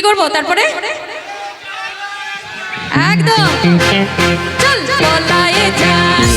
কি করব তারপরে? একদম। চল চল। যায়